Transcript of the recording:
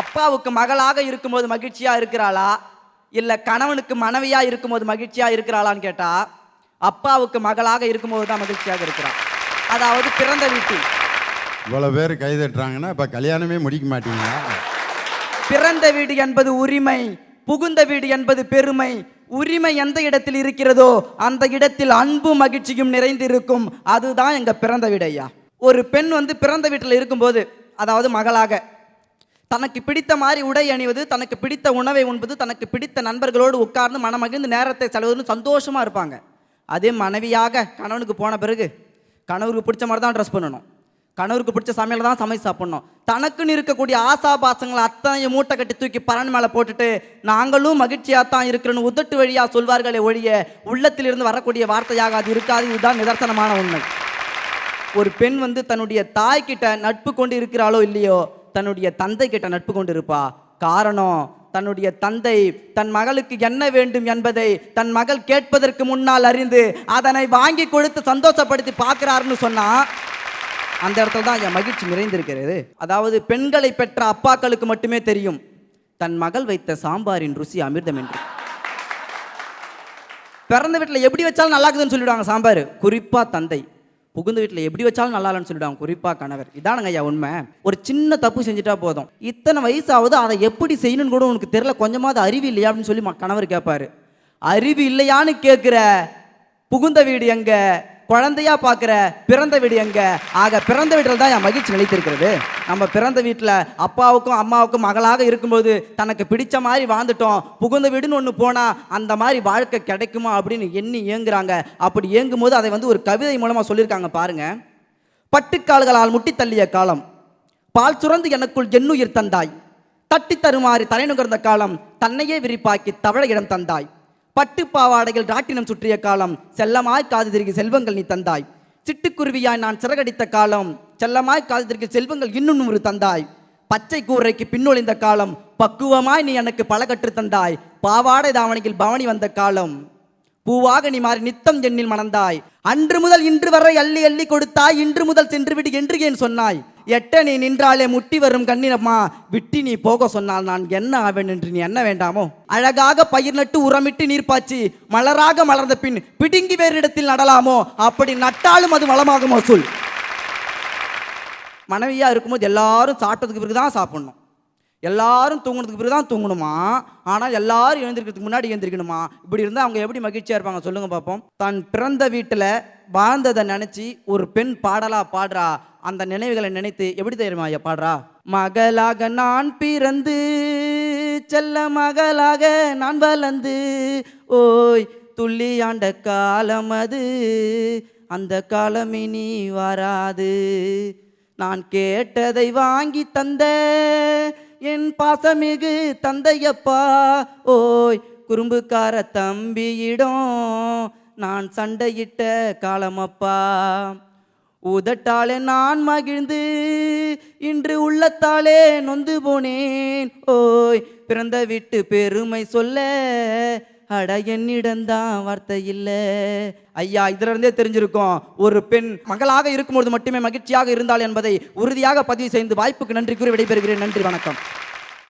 அப்பாவுக்கு மகளாக இருக்கும்போது மகிழ்ச்சியா இருக்கிறாளா? இல்ல கணவனுக்கு மனைவியா இருக்கும்போது மகிழ்ச்சியா இருக்கிறாளான்னு கேட்டா அப்பாவுக்கு மகளாக இருக்கும்போது தான் மகிழ்ச்சியாக இருக்கிறாள். அதாவது பிறந்த வீட்டில். இவ்வளோ பேர் கை தட்டுறாங்கன்னா இப்போ கல்யாணமே முடிக்க மாட்டீங்களா? பிறந்த வீடு என்பது உரிமை புகுந்த வீடு என்பது பெருமை. உரிமை எந்த இடத்தில் இருக்கிறதோ அந்த இடத்தில் அன்பு மகிழ்ச்சியும் நிறைந்திருக்கும். அதுதான் எங்க பிறந்த வீடு ஐயா. ஒரு பெண் வந்து பிறந்த வீட்டில் இருக்கும்போது அதாவது மகளாக தனக்கு பிடித்த மாதிரி உடை அணிவது தனக்கு பிடித்த உணவை உண்பது தனக்கு பிடித்த நண்பர்களோடு உட்கார்ந்து மனமகிழ்ந்து நேரத்தை செலவுன்னு சந்தோஷமாக இருப்பாங்க. அதே மனைவியாக கணவனுக்கு போன பிறகு கணவருக்கு பிடிச்ச மாதிரி தான் ட்ரெஸ் பண்ணணும். கணவருக்கு பிடிச்ச சமையல் தான் சமைச்சு சாப்பிடணும். தனக்குன்னு இருக்கக்கூடிய ஆசாபாசங்களை அத்தனை மூட்டை கட்டி தூக்கி பரன் மேலே போட்டுட்டு நாங்களும் மகிழ்ச்சியாக தான் இருக்கிறோன்னு உதட்டு வழியாக சொல்வார்களே ஒழிய உள்ளத்திலிருந்து வரக்கூடிய வார்த்தையாக அது இருக்காது. இதுதான் நிதர்சனமான உண்மை. ஒரு பெண் வந்து தன்னுடைய தாய்கிட்ட நட்பு கொண்டு இருக்கிறாளோ இல்லையோ தன்னுடைய தந்தை கிட்ட நட்பு கொண்டிருப்பா. காரணம் தன்னுடைய தந்தை தன் மகளுக்கு என்ன வேண்டும் என்பதை தன் மகள் கேட்பதற்கு முன்னால் அறிந்து அதனை வாங்கி கொடுத்து சந்தோஷப்படுத்தி பார்க்கிறாருன்னு சொன்னா அந்த இடத்துல தான் என் மகிழ்ச்சி நிறைந்திருக்கிறது. அதாவது பெண்களை பெற்ற அப்பாக்களுக்கு மட்டுமே தெரியும் தன் மகள் வைத்த சாம்பாரின் ருசி அமிர்தம் என்று. பிறந்த வீட்டில் எப்படி வச்சாலும் நல்லா இருக்குதுன்னு சொல்லிவிடுவாங்க சாம்பார். குறிப்பாக தந்தை. புகுந்த வீட்டில் எப்படி வச்சாலும் நல்லா இல்லைன்னு சொல்லிடுவாங்க. குறிப்பாக கணவர். இதானுங்க ஐயா உண்மை. ஒரு சின்ன தப்பு செஞ்சுட்டா போதும். இத்தனை வயசாவது அதை எப்படி செய்யணும்னு கூட உனக்கு தெரியல. கொஞ்சமாவது அறிவு இல்லையா அப்படின்னு சொல்லி கணவர் கேட்பாரு அறிவு இல்லையான்னு கேட்குற புகுந்த வீடு எங்கே? குழந்தையா பார்க்குற பிறந்த வீடு எங்க? ஆக பிறந்த வீட்டில் தான் என் மகிழ்ச்சி நிலைத்திருக்கிறது. நம்ம பிறந்த வீட்டில் அப்பாவுக்கும் அம்மாவுக்கும் மகளாக இருக்கும்போது தனக்கு பிடிச்ச மாதிரி வாழ்ந்துட்டோம். புகுந்த வீடுன்னு ஒன்று போனால் அந்த மாதிரி வாழ்க்கை கிடைக்குமா அப்படின்னு எண்ணி ஏங்குறாங்க. அப்படி ஏங்கும்போது அதை வந்து ஒரு கவிதை மூலமாக சொல்லியிருக்காங்க பாருங்க. பட்டுக்கால்களால் முட்டி தள்ளிய காலம் பால் சுரந்து எனக்குள் எண்ணுயிர் தந்தாய். தட்டி தருமாறு தலை நுகர்ந்த காலம் தன்னையே விரிப்பாக்கி தவழ இடம் தந்தாய். பட்டு பாவாடைகள் ராட்டினம் சுற்றிய காலம் செல்லமாய் காது திருகி செல்வங்கள் நீ தந்தாய். சிட்டுக்குருவியாய் நான் சிறகடித்த காலம் செல்லமாய் காது திருகி செல்வங்கள் இன்னும் நூறு தந்தாய். பச்சை கூரைக்கு பின்னொழிந்த காலம் பக்குவமாய் நீ எனக்கு பல கற்று தந்தாய். பாவாடை தாவணியில் பவனி வந்த காலம். பூவாக நீ மாறி நித்தம் என்னில் மணந்தாய். அன்று முதல் இன்று வரை அள்ளி அள்ளி கொடுத்தாய். இன்று முதல் சென்று விடு என்று ஏன் சொன்னாய்? எட்ட நீ நின்றாலே முட்டி வரும் கண்ணினம்மா. விட்டி நீ போக சொன்னால் நான் என்ன ஆவேன் என்று நீ என்ன வேண்டாமோ? அழகாக பயிர் நட்டு உரமிட்டு நீர்ப்பாச்சு மலராக மலர்ந்த பின் பிடுங்கி வேறு இடத்தில் நடலாமோ? அப்படி நட்டாலும் அது வளமாகுமோ சொல். மனைவியாக இருக்கும்போது எல்லாரும் சாப்பிட்டதுக்கு பிறகு தான் சாப்பிடணும். எல்லாரும் தூங்குனதுக்கு பிறகு தான் தூங்கணுமா? ஆனால் எல்லாரும் எழுந்திருக்கிறதுக்கு முன்னாடி எழுந்திருக்கணுமா? இப்படி இருந்தால் அவங்க எப்படி மகிழ்ச்சியாக இருப்பாங்க சொல்லுங்க பார்ப்போம் தன் பிறந்த வீட்டில் வாழ்ந்ததை நினச்சி ஒரு பெண் பாடலா பாடுறா. அந்த நினைவுகளை நினைத்து எப்படி தெரியுமா ஐயா பாடுறா? மகளாக நான் பிறந்து செல்ல மகளாக நான் வளர்ந்து ஓய் துள்ளி ஆண்ட காலம் அது. அந்த காலம் இனி வராது. நான் கேட்டதை வாங்கி தந்த என் பாசமிகு தந்தையப்பா ஓய் குறும்புக்கார தம்பியிடம் நான் சண்டையிட்ட காலமப்பா. உதட்டாலே நான் மகிழ்ந்து இன்று உள்ளத்தாலே நொந்து போனேன். ஓய் பிறந்த வீட்டு பெருமை சொல்ல அட என்னிடம்தான் வார்த்தை இல்லை. ஐயா இதுல இருந்தே தெரிஞ்சிருக்கும். ஒரு பெண் மகளாக இருக்கும்பொழுது மட்டுமே மகிழ்ச்சியாக இருந்தாள் என்பதை உறுதியாக பதிவு செய்து வாய்ப்புக்கு நன்றி கூறி விடைபெறுகிறேன். நன்றி வணக்கம்.